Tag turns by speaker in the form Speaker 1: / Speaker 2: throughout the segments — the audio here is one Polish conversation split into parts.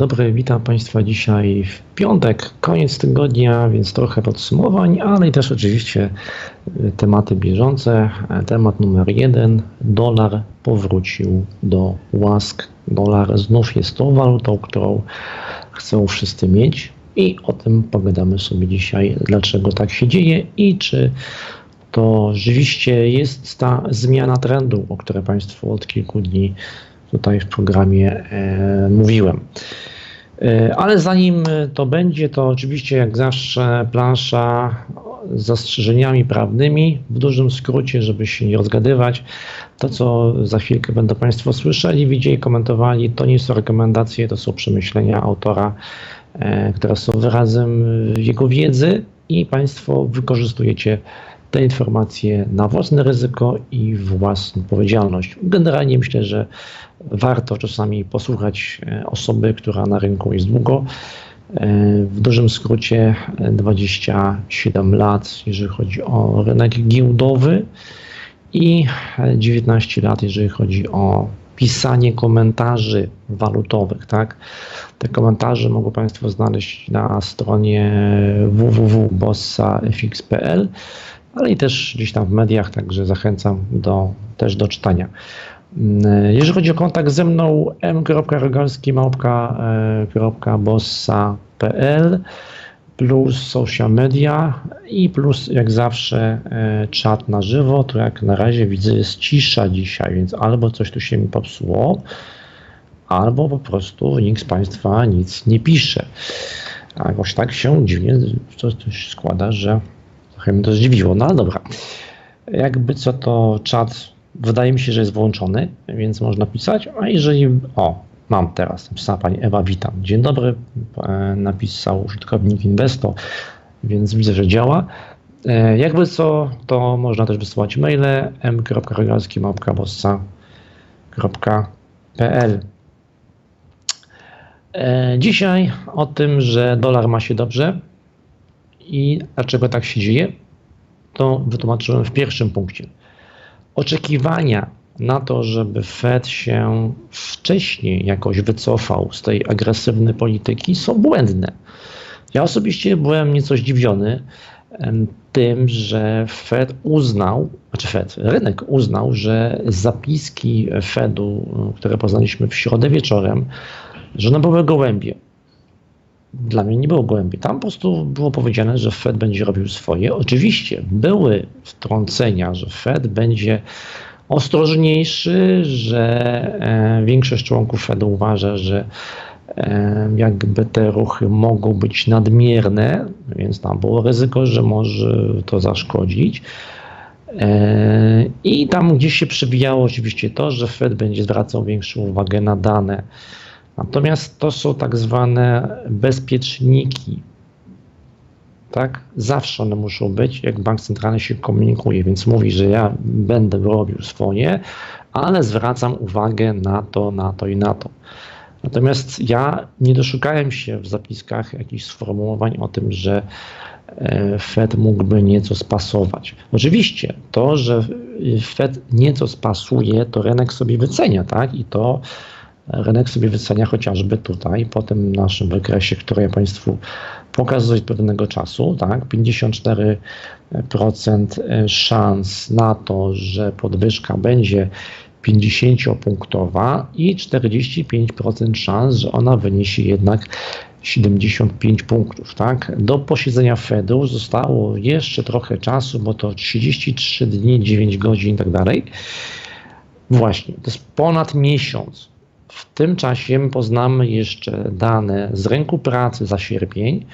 Speaker 1: dobry, witam Państwa dzisiaj w piątek, koniec tygodnia, więc trochę podsumowań, ale i też oczywiście y, tematy bieżące. Temat numer jeden, dolar powrócił do łask. Dolar znów jest tą walutą, którą chcą wszyscy mieć i o tym pogadamy sobie dzisiaj, dlaczego tak się dzieje i czy to rzeczywiście jest ta zmiana trendu, o której Państwu od kilku dni tutaj w programie e, mówiłem. E, ale zanim to będzie, to oczywiście jak zawsze plansza z zastrzeżeniami prawnymi, w dużym skrócie, żeby się nie rozgadywać. To, co za chwilkę będą Państwo słyszeli, widzieli, komentowali, to nie są rekomendacje, to są przemyślenia autora, e, które są wyrazem jego wiedzy i Państwo wykorzystujecie te informacje na własne ryzyko i własną odpowiedzialność. Generalnie myślę, że warto czasami posłuchać e, osoby, która na rynku jest długo. E, w dużym skrócie 27 lat, jeżeli chodzi o rynek giełdowy i 19 lat, jeżeli chodzi o pisanie komentarzy walutowych. Tak? Te komentarze mogą Państwo znaleźć na stronie www.bossafx.pl ale i też gdzieś tam w mediach, także zachęcam do, też do czytania. Mm, jeżeli chodzi o kontakt ze mną, m.rogalski.bossa.pl plus social media i plus jak zawsze e, czat na żywo, to jak na razie widzę jest cisza dzisiaj, więc albo coś tu się mi popsuło, albo po prostu nikt z Państwa nic nie pisze. Jakoś tak się dziwnie coś składa, że Trochę mnie to zdziwiło, no ale dobra. Jakby co to czat wydaje mi się, że jest włączony, więc można pisać. A jeżeli. O, mam teraz. Napisała pani Ewa, witam. Dzień dobry. E, napisał użytkownik Investo, więc widzę, że działa. E, jakby co, to można też wysyłać maile m.rogalski.pl e, Dzisiaj o tym, że dolar ma się dobrze, i dlaczego tak się dzieje, to wytłumaczyłem w pierwszym punkcie. Oczekiwania na to, żeby Fed się wcześniej jakoś wycofał z tej agresywnej polityki są błędne. Ja osobiście byłem nieco zdziwiony tym, że Fed uznał, znaczy Fed, rynek uznał, że zapiski Fedu, które poznaliśmy w środę wieczorem, że one były gołębie dla mnie nie było głębiej. Tam po prostu było powiedziane, że Fed będzie robił swoje. Oczywiście były wtrącenia, że Fed będzie ostrożniejszy, że e, większość członków Fedu uważa, że e, jakby te ruchy mogą być nadmierne, więc tam było ryzyko, że może to zaszkodzić. E, I tam gdzieś się przewijało oczywiście to, że Fed będzie zwracał większą uwagę na dane Natomiast to są tak zwane bezpieczniki. Tak? Zawsze one muszą być, jak bank centralny się komunikuje, więc mówi, że ja będę robił swoje, ale zwracam uwagę na to, na to i na to. Natomiast ja nie doszukałem się w zapiskach jakichś sformułowań o tym, że e, Fed mógłby nieco spasować. Oczywiście to, że Fed nieco spasuje, to rynek sobie wycenia, tak? I to rynek sobie wycenia chociażby tutaj, po tym naszym wykresie, który ja Państwu pokazuję pewnego czasu, tak, 54% szans na to, że podwyżka będzie 50-punktowa i 45% szans, że ona wyniesie jednak 75 punktów. Tak? Do posiedzenia Fedu zostało jeszcze trochę czasu, bo to 33 dni, 9 godzin i tak dalej. Właśnie, to jest ponad miesiąc. W tym czasie poznamy jeszcze dane z rynku pracy za sierpień,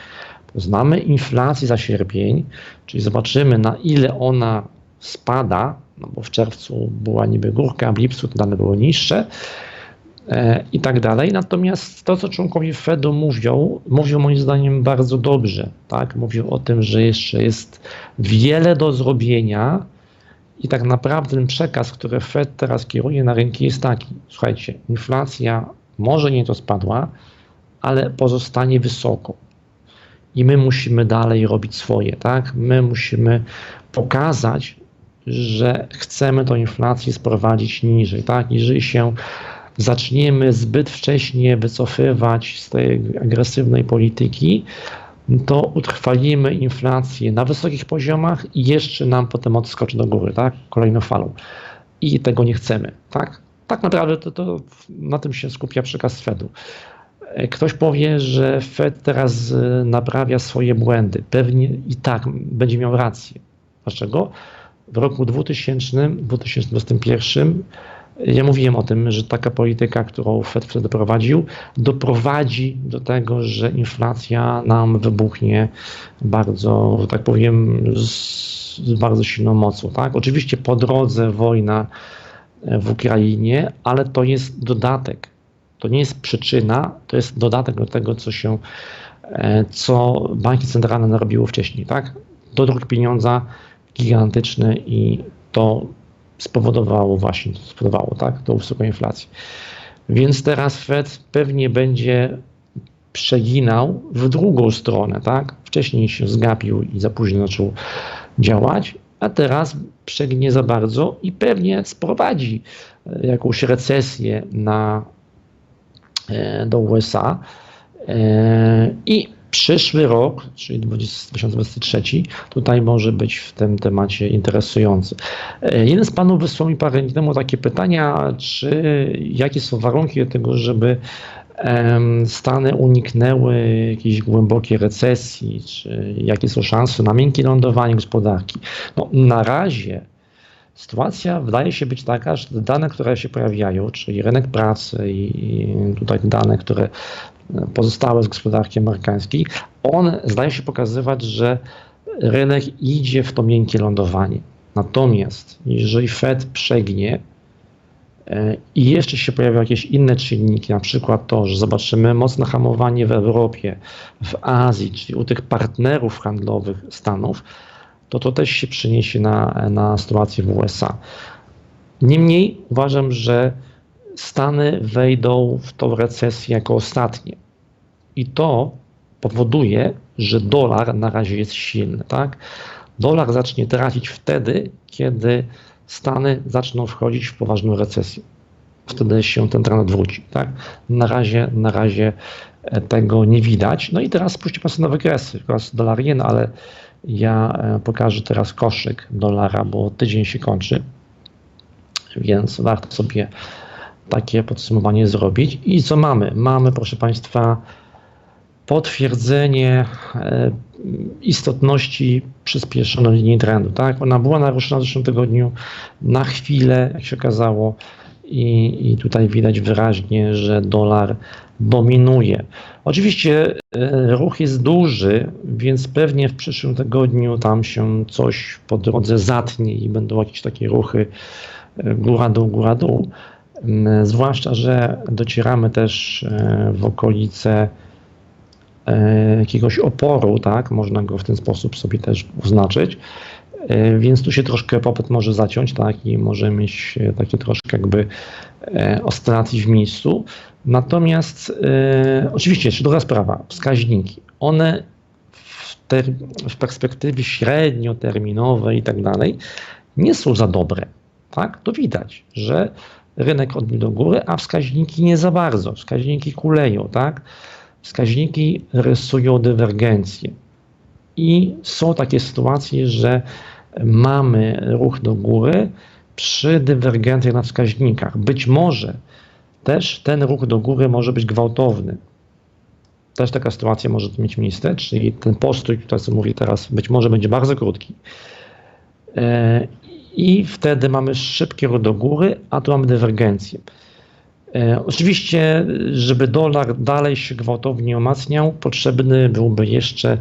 Speaker 1: poznamy inflację za sierpień, czyli zobaczymy na ile ona spada, no bo w czerwcu była niby górka, w lipcu te dane były niższe e, i tak dalej. Natomiast to, co członkowie Fedu mówią, mówią moim zdaniem bardzo dobrze. Tak? Mówią o tym, że jeszcze jest wiele do zrobienia, i tak naprawdę ten przekaz, który Fed teraz kieruje na rynki jest taki. Słuchajcie, inflacja może nie to spadła, ale pozostanie wysoko. I my musimy dalej robić swoje, tak? My musimy pokazać, że chcemy tą inflację sprowadzić niżej, tak? Jeżeli się zaczniemy zbyt wcześnie wycofywać z tej agresywnej polityki, to utrwalimy inflację na wysokich poziomach i jeszcze nam potem odskoczy do góry, tak? Kolejną falą. I tego nie chcemy, tak? Tak naprawdę to, to na tym się skupia przekaz Fedu. Ktoś powie, że Fed teraz y, naprawia swoje błędy. Pewnie i tak będzie miał rację. Dlaczego? W roku 2000, 2021 ja mówiłem o tym, że taka polityka, którą Fed wtedy prowadził, doprowadzi do tego, że inflacja nam wybuchnie bardzo, tak powiem, z bardzo silną mocą. Tak? Oczywiście po drodze wojna w Ukrainie, ale to jest dodatek. To nie jest przyczyna, to jest dodatek do tego, co się, e, co banki centralne narobiły wcześniej. Tak? Dodruk pieniądza gigantyczny i to spowodowało właśnie, spowodowało tak, tą wysoką inflację. Więc teraz Fed pewnie będzie przeginał w drugą stronę, tak? Wcześniej się zgapił i za późno zaczął działać, a teraz przegnie za bardzo i pewnie sprowadzi e, jakąś recesję na, e, do USA. E, I przyszły rok, czyli 2023, tutaj może być w tym temacie interesujący. Jeden z panów wysłał mi parę dni temu takie pytania, czy jakie są warunki do tego, żeby Stany uniknęły jakiejś głębokiej recesji, czy jakie są szanse na miękkie lądowanie gospodarki. No, na razie sytuacja wydaje się być taka, że dane, które się pojawiają, czyli rynek pracy i tutaj dane, które pozostałe z gospodarki amerykańskiej, one zdają się pokazywać, że rynek idzie w to miękkie lądowanie. Natomiast jeżeli Fed przegnie, i jeszcze się pojawią jakieś inne czynniki, na przykład to, że zobaczymy mocne hamowanie w Europie, w Azji, czyli u tych partnerów handlowych Stanów, to to też się przyniesie na, na sytuację w USA. Niemniej uważam, że Stany wejdą w tą recesję jako ostatnie. I to powoduje, że dolar na razie jest silny. Tak? Dolar zacznie tracić wtedy, kiedy Stany zaczną wchodzić w poważną recesję. Wtedy się ten trend odwróci. Tak? Na, razie, na razie e, tego nie widać. No i teraz spójrzcie Państwo na wykresy. Teraz dolar jen, ale ja e, pokażę teraz koszyk dolara, bo tydzień się kończy, więc warto sobie takie podsumowanie zrobić. I co mamy? Mamy, proszę Państwa, potwierdzenie e, istotności przyspieszonej linii trendu. Tak? Ona była naruszona w zeszłym tygodniu na chwilę, jak się okazało, i, i tutaj widać wyraźnie, że dolar dominuje. Oczywiście e, ruch jest duży, więc pewnie w przyszłym tygodniu tam się coś po drodze zatnie i będą jakieś takie ruchy e, góra-dół, góra-dół. Zwłaszcza, że docieramy też w okolice E, jakiegoś oporu, tak, można go w ten sposób sobie też oznaczyć, e, więc tu się troszkę popyt może zaciąć, tak, i może mieć e, takie troszkę jakby oscylacji w miejscu. Natomiast e, oczywiście jeszcze druga sprawa, wskaźniki. One w, ter, w perspektywie średnioterminowej i tak dalej nie są za dobre. Tak? To widać, że rynek odbił do góry, a wskaźniki nie za bardzo. Wskaźniki kuleją, tak? wskaźniki rysują dywergencję. I są takie sytuacje, że mamy ruch do góry przy dywergencjach na wskaźnikach. Być może też ten ruch do góry może być gwałtowny. Też taka sytuacja może mieć miejsce, czyli ten postój, co mówię teraz, być może będzie bardzo krótki. I wtedy mamy szybki ruch do góry, a tu mamy dywergencję. E, oczywiście, żeby dolar dalej się gwałtownie umacniał, potrzebny byłby jeszcze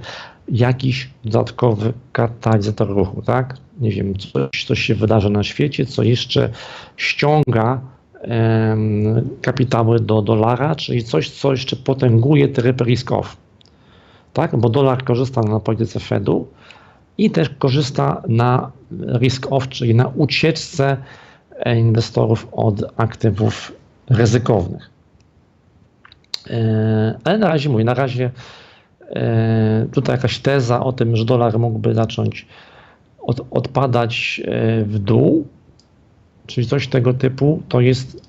Speaker 1: jakiś dodatkowy katalizator ruchu, tak? Nie wiem, coś, co się wydarza na świecie, co jeszcze ściąga um, kapitały do dolara, czyli coś, co jeszcze potęguje tryb risk-off, tak? Bo dolar korzysta na polityce Fedu i też korzysta na risk-off, czyli na ucieczce inwestorów od aktywów ryzykownych. E, ale na razie mówię, na razie e, tutaj jakaś teza o tym, że dolar mógłby zacząć od, odpadać e, w dół, czyli coś tego typu, to jest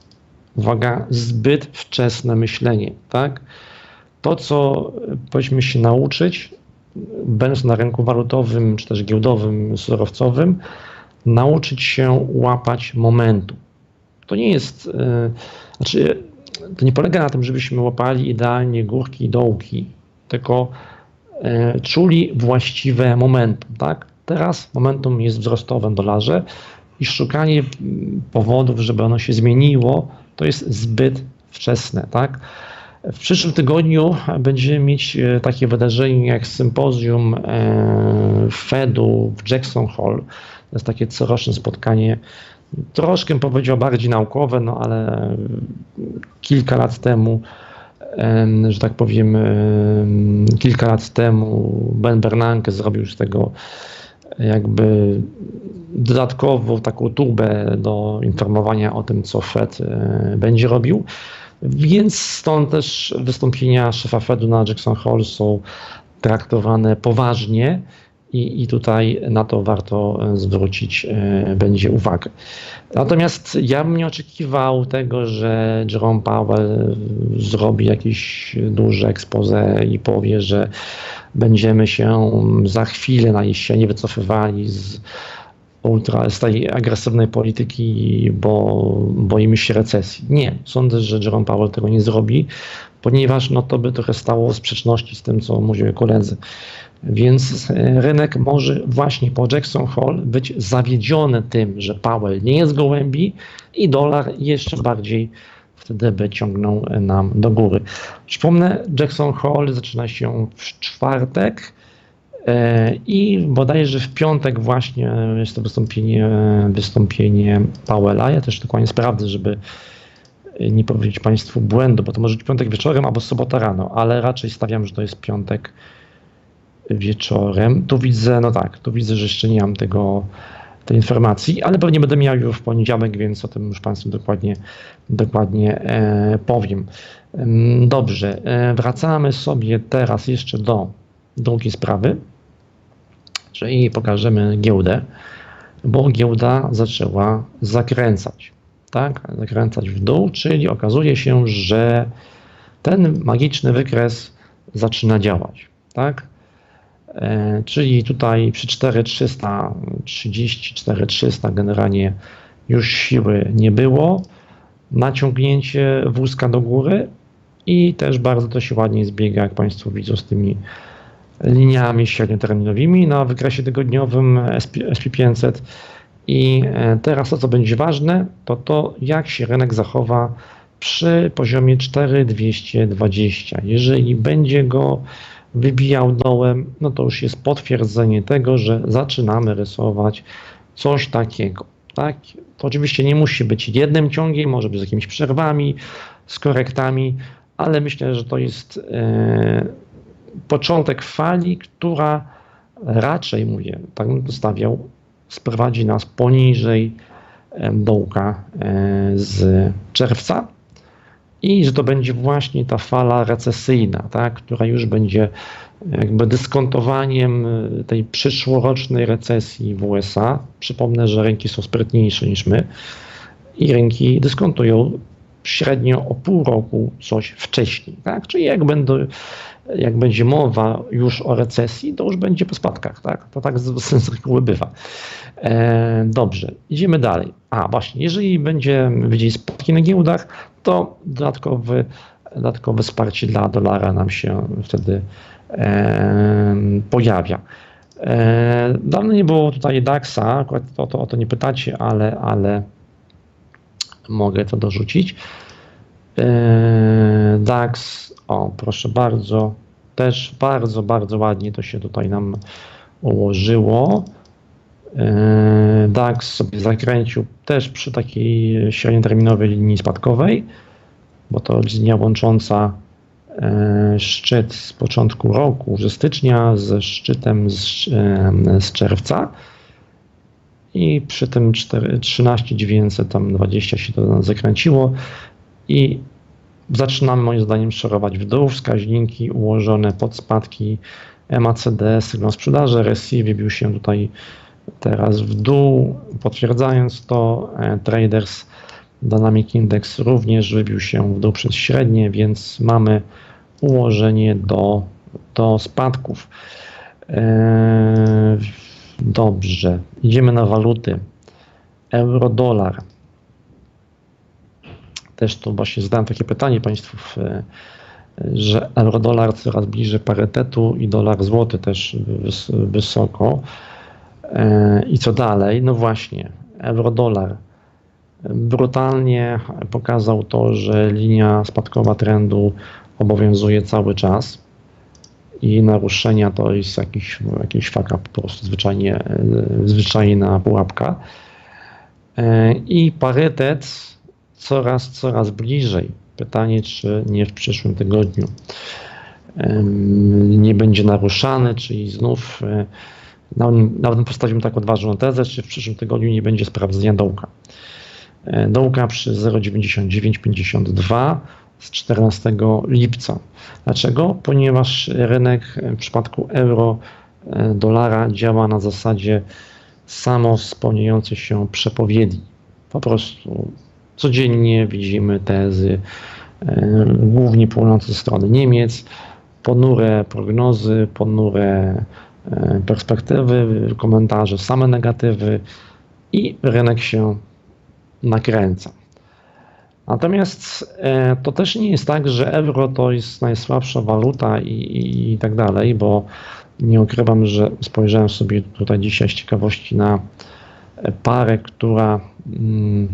Speaker 1: uwaga, zbyt wczesne myślenie, tak? To, co powinniśmy się nauczyć, będąc na rynku walutowym, czy też giełdowym, surowcowym, nauczyć się łapać momentu. To nie jest, yy, znaczy, to nie polega na tym, żebyśmy łapali idealnie górki i dołki, tylko yy, czuli właściwe momentum, tak? Teraz momentum jest wzrostowe w dolarze i szukanie powodów, żeby ono się zmieniło, to jest zbyt wczesne, tak? W przyszłym tygodniu będziemy mieć e, takie wydarzenie jak sympozjum e, Fedu w Jackson Hall. To jest takie coroczne spotkanie, troszkę powiedział bardziej naukowe, no ale kilka lat temu, że tak powiem, kilka lat temu Ben Bernanke zrobił z tego jakby dodatkową taką tubę do informowania o tym, co Fed e, będzie robił. Więc stąd też wystąpienia szefa Fedu na Jackson Hole są traktowane poważnie i, i tutaj na to warto zwrócić e, będzie uwagę. Natomiast ja bym nie oczekiwał tego, że Jerome Powell zrobi jakieś duże expose i powie, że będziemy się za chwilę na jesieni wycofywali z ultra, z tej agresywnej polityki, bo boimy się recesji. Nie, sądzę, że Jerome Powell tego nie zrobi, ponieważ no, to by trochę stało w sprzeczności z tym, co mówiły koledzy. Więc e, rynek może właśnie po Jackson Hole być zawiedziony tym, że Powell nie jest gołębi i dolar jeszcze bardziej wtedy by ciągnął nam do góry. Przypomnę, Jackson Hole zaczyna się w czwartek i bodajże w piątek właśnie jest to wystąpienie, wystąpienie Powella. Ja też dokładnie sprawdzę, żeby nie powiedzieć Państwu błędu, bo to może być piątek wieczorem albo sobota rano, ale raczej stawiam, że to jest piątek wieczorem. Tu widzę, no tak, tu widzę, że jeszcze nie mam tego, tej informacji, ale pewnie będę miał już w poniedziałek, więc o tym już Państwu dokładnie, dokładnie e, powiem. Dobrze, e, wracamy sobie teraz jeszcze do drugiej sprawy, czyli pokażemy giełdę, bo giełda zaczęła zakręcać, tak, zakręcać w dół, czyli okazuje się, że ten magiczny wykres zaczyna działać, tak. E, czyli tutaj przy 4330, 4300 generalnie już siły nie było. Naciągnięcie wózka do góry i też bardzo to się ładnie zbiega, jak Państwo widzą, z tymi liniami średnioterminowymi na wykresie tygodniowym SP, SP500. I e, teraz to, co będzie ważne, to to, jak się rynek zachowa przy poziomie 4220. Jeżeli będzie go wybijał dołem, no to już jest potwierdzenie tego, że zaczynamy rysować coś takiego. Tak? To oczywiście nie musi być jednym ciągiem, może być z jakimiś przerwami, z korektami, ale myślę, że to jest e, początek fali, która raczej, mówię, tak bym to sprowadzi nas poniżej e, dołka e, z czerwca i że to będzie właśnie ta fala recesyjna, tak, która już będzie jakby dyskontowaniem tej przyszłorocznej recesji w USA. Przypomnę, że rynki są sprytniejsze niż my i rynki dyskontują średnio o pół roku coś wcześniej. Tak? Czyli jak, jak będzie mowa już o recesji, to już będzie po spadkach. Tak? To tak z, z reguły bywa. E, dobrze, idziemy dalej. A właśnie, jeżeli będzie widzieć spadki na giełdach, to dodatkowy, dodatkowe wsparcie dla dolara nam się wtedy e, pojawia. E, dawno nie było tutaj DAX-a, akurat o to, o to nie pytacie, ale, ale mogę to dorzucić. E, DAX, o proszę bardzo, też bardzo, bardzo ładnie to się tutaj nam ułożyło. E, DAX sobie zakręcił też przy takiej średnioterminowej linii spadkowej, bo to linia łącząca e, szczyt z początku roku, ze stycznia, ze szczytem z, z czerwca i przy tym 13,920 się to zakręciło i zaczynamy moim zdaniem szorować w dół, wskaźniki ułożone pod spadki MACD, sygnał sprzedaży, RSI wybił się tutaj teraz w dół, potwierdzając to, e, traders Dynamic Index również wybił się w dół przez średnie, więc mamy ułożenie do, do spadków. Eee, dobrze, idziemy na waluty. Euro-dolar. Też tu właśnie zadałem takie pytanie Państwu, że euro-dolar coraz bliżej parytetu i dolar złoty też wys, wysoko. Eee, I co dalej? No właśnie, euro-dolar brutalnie pokazał to, że linia spadkowa trendu obowiązuje cały czas i naruszenia to jest jakiś, jakiś faka po prostu zwyczajnie, zwyczajna pułapka. I parytet coraz, coraz bliżej. Pytanie, czy nie w przyszłym tygodniu nie będzie naruszany, czyli znów nawet postawiłem tak odważną tezę, czy w przyszłym tygodniu nie będzie sprawdzenia dołka. Dołka przy 0,9952 z 14 lipca. Dlaczego? Ponieważ rynek w przypadku euro, dolara działa na zasadzie samo spełniającej się przepowiedni. Po prostu codziennie widzimy tezy, głównie płynące ze strony Niemiec, ponure prognozy, ponure perspektywy, komentarze, same negatywy i rynek się nakręca. Natomiast e, to też nie jest tak, że euro to jest najsłabsza waluta i, i, i tak dalej, bo nie ukrywam, że spojrzałem sobie tutaj dzisiaj z ciekawości na parę, która, mm,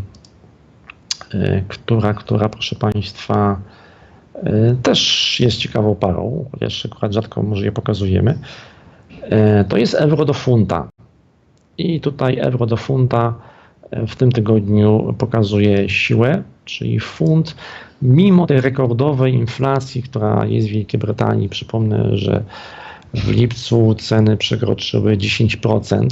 Speaker 1: e, która, która proszę Państwa, e, też jest ciekawą parą, chociaż akurat rzadko może je pokazujemy. To jest euro do funta. I tutaj euro do funta w tym tygodniu pokazuje siłę, czyli funt, mimo tej rekordowej inflacji, która jest w Wielkiej Brytanii, przypomnę, że w lipcu ceny przekroczyły 10%.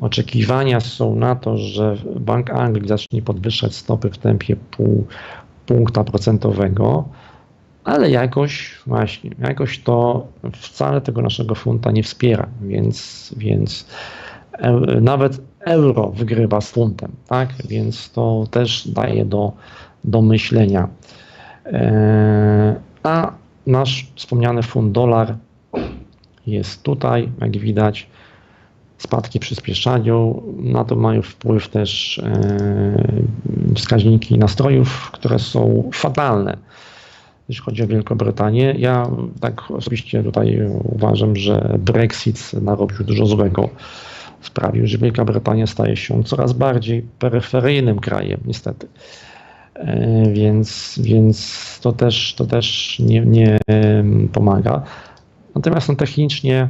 Speaker 1: Oczekiwania są na to, że Bank Anglii zacznie podwyższać stopy w tempie pół punkta procentowego, ale jakoś właśnie, jakoś to wcale tego naszego funta nie wspiera, więc, więc e, nawet euro wygrywa z funtem, tak? Więc to też daje do, do myślenia. E, a nasz wspomniany funt dolar jest tutaj, jak widać. Spadki przyspieszają. Na to mają wpływ też e, wskaźniki nastrojów, które są fatalne, jeśli chodzi o Wielką Brytanię. Ja tak osobiście tutaj uważam, że Brexit narobił dużo złego sprawił, że Wielka Brytania staje się coraz bardziej peryferyjnym krajem, niestety. E, więc, więc to też, to też nie, nie pomaga. Natomiast no, technicznie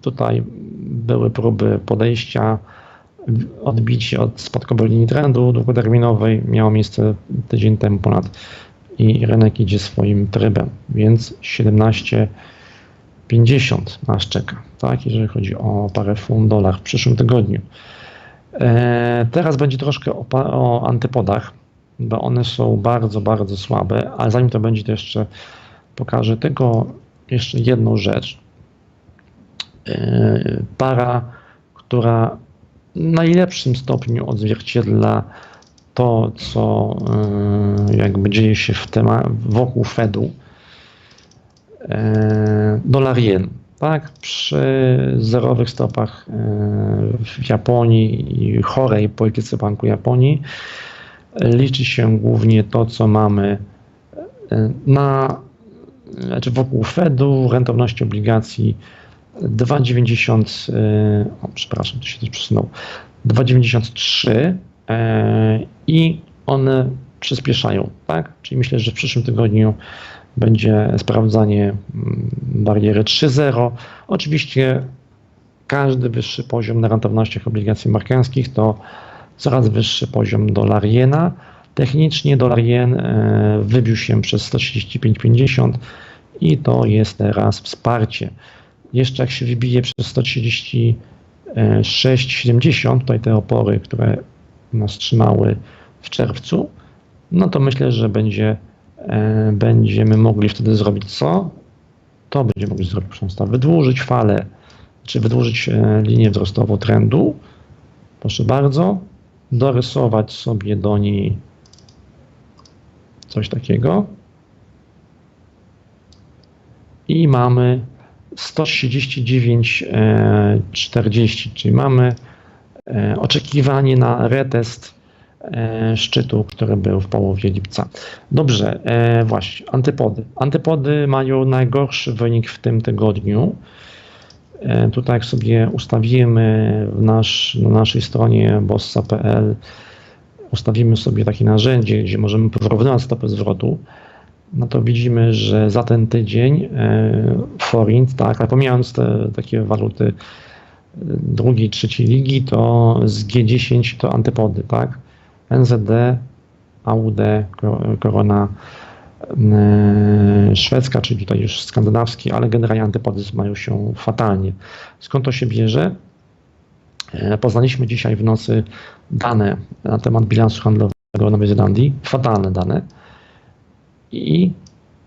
Speaker 1: tutaj były próby podejścia, odbicie od spadkowej linii trendu długoterminowej miało miejsce tydzień temu ponad i rynek idzie swoim trybem, więc 17 50 nas czeka, tak, jeżeli chodzi o parę funt dolar w przyszłym tygodniu. E, teraz będzie troszkę o, o antypodach, bo one są bardzo, bardzo słabe, ale zanim to będzie, to jeszcze pokażę tylko jeszcze jedną rzecz. E, para, która w najlepszym stopniu odzwierciedla to, co e, jakby dzieje się w wokół Fedu, dolar jen. Tak, przy zerowych stopach e, w Japonii i chorej polityce Banku Japonii liczy się głównie to, co mamy e, na, znaczy wokół Fedu, rentowności obligacji 2,90, o przepraszam, to się też przesunął, 2,93 i one przyspieszają, tak? Czyli myślę, że w przyszłym tygodniu będzie sprawdzanie mm, bariery 3.0. Oczywiście każdy wyższy poziom na rentownościach obligacji amerykańskich to coraz wyższy poziom dolar jena. Technicznie dolar jen e, wybił się przez 135,50 i to jest teraz wsparcie. Jeszcze jak się wybije przez 136,70, tutaj te opory, które nas trzymały w czerwcu, no to myślę, że będzie będziemy mogli wtedy zrobić co? To będziemy mogli zrobić, proszę wydłużyć falę, czy wydłużyć e, linię wzrostową trendu. Proszę bardzo, dorysować sobie do niej coś takiego. I mamy 139,40, czyli mamy e, oczekiwanie na retest e, szczytu, który był w połowie lipca. Dobrze, e, właśnie, antypody. Antypody mają najgorszy wynik w tym tygodniu. Tutaj jak sobie ustawimy nasz, na naszej stronie bossa.pl ustawimy sobie takie narzędzie, gdzie możemy porównywać stopy zwrotu, no to widzimy, że za ten tydzień e, forint, tak, ale pomijając te takie waluty e, drugiej, trzeciej ligi, to z G10 to antypody, tak? NZD, AUD, korona e, szwedzka, czyli tutaj już skandynawski, ale generalnie antypody mają się fatalnie. Skąd to się bierze? Poznaliśmy dzisiaj w nocy dane na temat bilansu handlowego Nowej Zelandii, fatalne dane i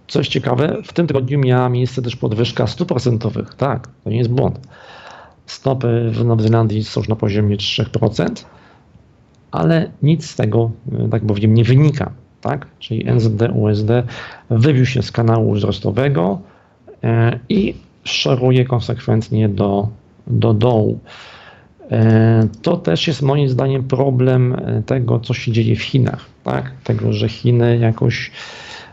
Speaker 1: coś ciekawe, w tym tygodniu miała miejsce też podwyżka stóp procentowych. Tak, to nie jest błąd. Stopy w Nowej Zelandii są już na poziomie 3%, ale nic z tego, e, tak powiem, nie wynika. Tak? Czyli NZD, USD wybił się z kanału wzrostowego e, i szoruje konsekwentnie do, do dołu. E, to też jest moim zdaniem problem tego, co się dzieje w Chinach. Tak? Tego, że Chiny jakoś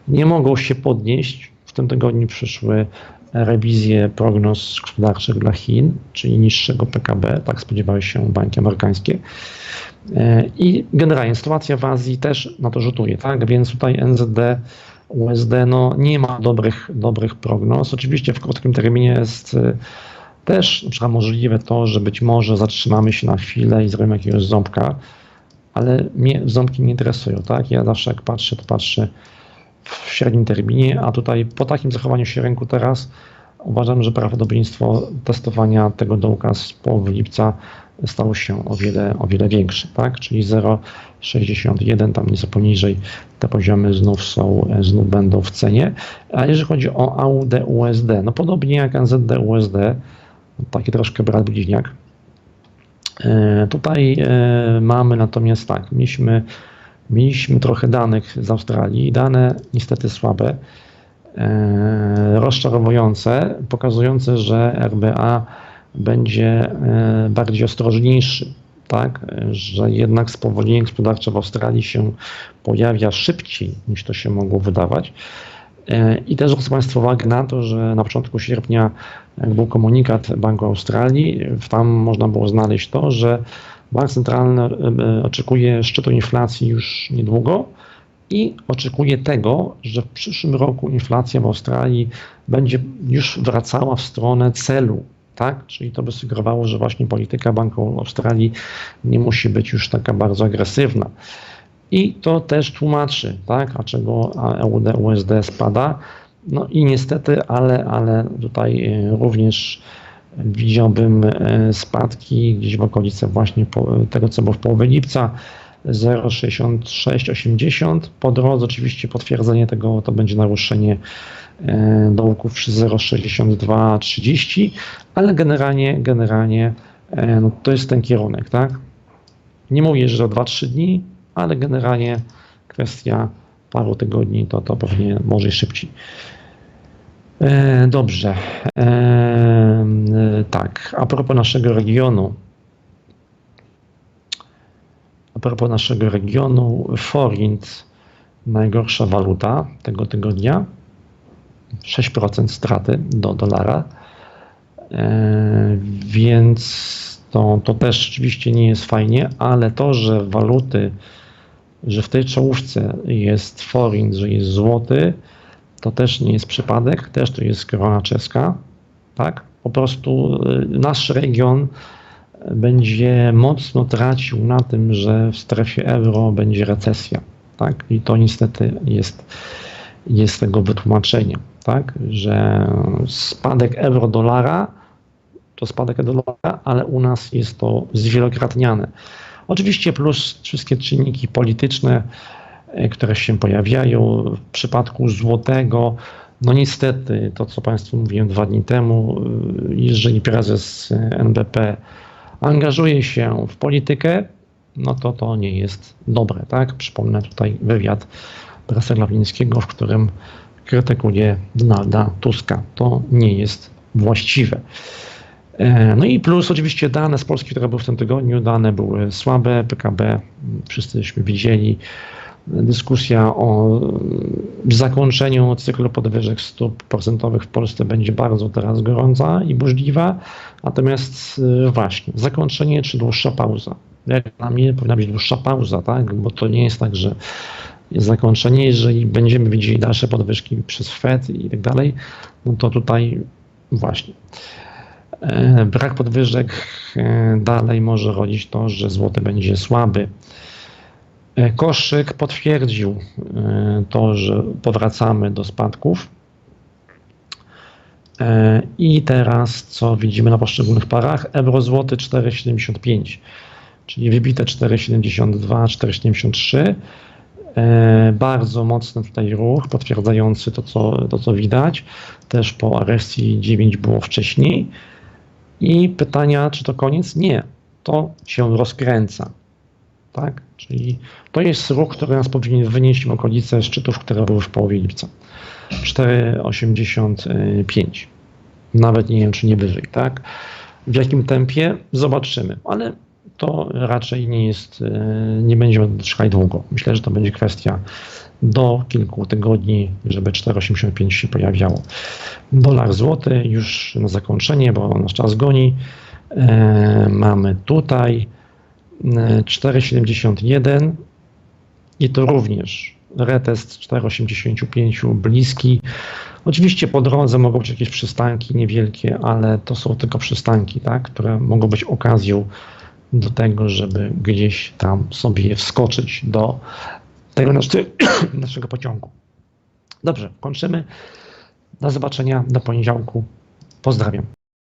Speaker 1: nie mogą się podnieść. W tym tygodniu przyszły rewizje prognoz gospodarczych dla Chin, czyli niższego PKB, tak spodziewały się banki amerykańskie. E, I generalnie sytuacja w Azji też na to rzutuje, tak? Więc tutaj NZD, USD no, nie ma dobrych, dobrych prognoz. Oczywiście w krótkim terminie jest e, też możliwe to, że być może zatrzymamy się na chwilę i zrobimy jakiegoś ząbka, ale mnie ząbki nie interesują, tak? Ja zawsze jak patrzę, to patrzę w średnim terminie, a tutaj po takim zachowaniu się rynku teraz uważam, że prawdopodobieństwo testowania tego dołka z połowy lipca stało się o wiele, o wiele większe, tak? Czyli 0,61, tam nieco poniżej te poziomy znów są, znów będą w cenie. A jeżeli chodzi o AUD USD, no podobnie jak NZD USD, taki troszkę brat bliźniak. E, tutaj e, mamy natomiast tak, mieliśmy Mieliśmy trochę danych z Australii, dane niestety słabe, e, rozczarowujące, pokazujące, że RBA będzie e, bardziej ostrożniejszy, tak, że jednak spowolnienie gospodarcze w Australii się pojawia szybciej niż to się mogło wydawać. E, I też zwrócę Państwu uwagę na to, że na początku sierpnia, jak był komunikat Banku Australii, tam można było znaleźć to, że Bank Centralny e, oczekuje szczytu inflacji już niedługo i oczekuje tego, że w przyszłym roku inflacja w Australii będzie już wracała w stronę celu. Tak? Czyli to by sugerowało, że właśnie polityka Banku Australii nie musi być już taka bardzo agresywna. I to też tłumaczy, tak, a czego EUD, USD spada. No i niestety, ale, ale tutaj e, również widziałbym e, spadki gdzieś w okolicy właśnie tego, co było w połowie lipca, 0,6680. Po drodze oczywiście potwierdzenie tego to będzie naruszenie e, dołków przy 0,6230, ale generalnie, generalnie e, no, to jest ten kierunek, tak? Nie mówię, że za 2-3 dni, ale generalnie kwestia paru tygodni to, to pewnie może i szybciej. Dobrze. Tak, a propos naszego regionu. A propos naszego regionu, forint, najgorsza waluta tego tygodnia, 6% straty do dolara, e, więc to, to też oczywiście nie jest fajnie, ale to, że waluty, że w tej czołówce jest forint, że jest złoty, to też nie jest przypadek, też to jest korona czeska, tak? Po prostu y, nasz region będzie mocno tracił na tym, że w strefie euro będzie recesja, tak? I to niestety jest, jest tego wytłumaczeniem, tak? Że spadek euro-dolara to spadek dolara, ale u nas jest to zwielokrotniane. Oczywiście plus wszystkie czynniki polityczne, które się pojawiają. W przypadku złotego no niestety, to co Państwu mówiłem dwa dni temu, y, jeżeli prezes NBP angażuje się w politykę, no to to nie jest dobre, tak? Przypomnę tutaj wywiad prasa Glapińskiego, w którym krytykuje Donalda Tuska. To nie jest właściwe. E, No i plus oczywiście dane z Polski, które były w tym tygodniu, dane były słabe, PKB, wszyscyśmy widzieli, dyskusja o zakończeniu cyklu podwyżek stóp procentowych w Polsce będzie bardzo teraz gorąca i burzliwa, natomiast y, właśnie, zakończenie czy dłuższa pauza? Jak dla mnie powinna być dłuższa pauza, tak? bo to nie jest tak, że jest zakończenie, jeżeli będziemy widzieli dalsze podwyżki przez Fed i tak dalej, no to tutaj właśnie. E, Brak podwyżek e, dalej może rodzić to, że złoty będzie słaby. E, Koszyk potwierdził e, to, że powracamy do spadków. E, I teraz co widzimy na poszczególnych parach? Euro złoty 4,75, czyli wybite 4,72, 4,73. E, Bardzo mocny tutaj ruch, potwierdzający to co, to, co widać. Też po RSI 9 było wcześniej. I pytania, czy to koniec? Nie. To się rozkręca. Tak? Czyli to jest ruch, który nas powinien wynieść w okolice szczytów, które były w połowie lipca. 4,85. Nawet nie wiem, czy nie wyżej, tak? W jakim tempie? Zobaczymy, ale to raczej nie jest, e, nie będziemy trwać długo. Myślę, że to będzie kwestia do kilku tygodni, żeby 4,85 się pojawiało. Dolar złoty już na zakończenie, bo nasz czas goni. E, mamy tutaj 4,71 i to również retest 4,85 bliski. Oczywiście po drodze mogą być jakieś przystanki niewielkie, ale to są tylko przystanki, tak, które mogą być okazją do tego, żeby gdzieś tam sobie wskoczyć do tego nasze, naszego pociągu. Dobrze, kończymy. Do zobaczenia do poniedziałku. Pozdrawiam.